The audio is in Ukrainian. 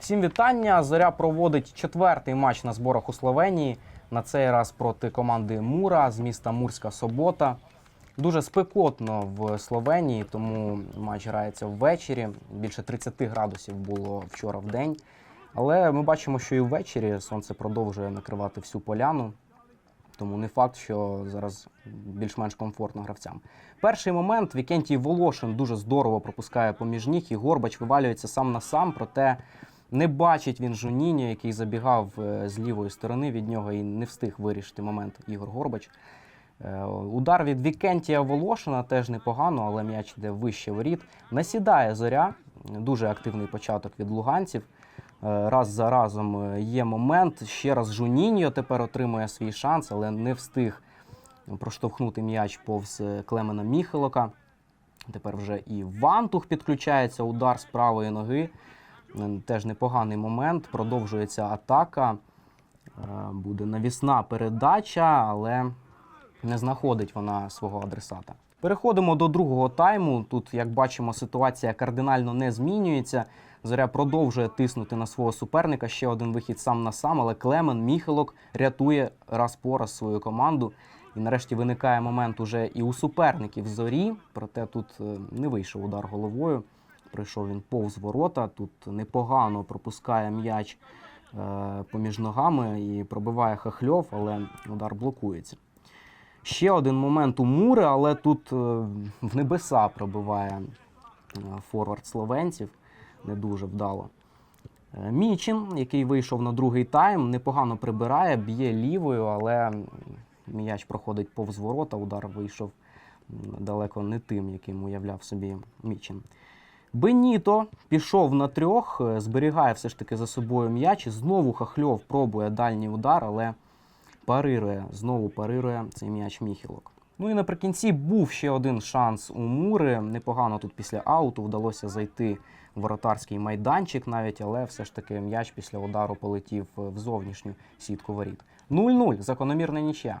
Всім вітання. Зоря проводить четвертий матч на зборах у Словенії. На цей раз проти команди Мура з міста Мурська Собота. Дуже спекотно в Словенії, тому матч грається ввечері. Більше 30 градусів було вчора в день. Але ми бачимо, що і ввечері сонце продовжує накривати всю поляну. Тому не факт, що зараз більш-менш комфортно гравцям. Перший момент Вікентій Волошин дуже здорово пропускає поміж ніг, і Горбач вивалюється сам на сам, проте не бачить він Жуніньо, який забігав е, з лівої сторони від нього і не встиг вирішити момент Ігор Горбач. Е, Удар від Вікентія Волошина теж непогано, але м'яч йде вище воріт. Насідає зоря. Дуже активний початок від луганців. Е, Раз за разом є момент. Ще раз Жуніньо тепер отримує свій шанс, але не встиг проштовхнути м'яч повз Клемена Міхелока. Тепер вже і Вантух підключається, удар з правої ноги. Теж непоганий момент. Продовжується атака. Е, Буде навісна передача, але не знаходить вона свого адресата. Переходимо до другого тайму. Тут, як бачимо, ситуація кардинально не змінюється. Зоря продовжує тиснути на свого суперника. Ще один вихід сам на сам, але Клемен Міхелок рятує раз по раз свою команду. І нарешті виникає момент уже і у суперників зорі. Проте тут е, не вийшов удар головою. Прийшов він повз ворота. Тут непогано пропускає м'яч е, поміж ногами і пробиває Хахльов, але удар блокується. Ще один момент у Мури, але тут е, в небеса пробиває е, форвард словенців не дуже вдало. Мічин, який вийшов на другий тайм, непогано прибирає, б'є лівою, але м'яч проходить повз ворота, удар вийшов далеко не тим, яким уявляв собі Мічин. Беніто пішов на трьох, е, зберігає все ж таки за собою м'яч. Знову Хахльов пробує дальній удар, але парирує, знову парирує цей м'яч Міхілок. Ну і наприкінці був ще один шанс у Мури. Непогано тут після ауту вдалося зайти в воротарський майданчик навіть, але все ж таки м'яч після удару полетів в зовнішню сітку воріт. 0-0, закономірна нічия.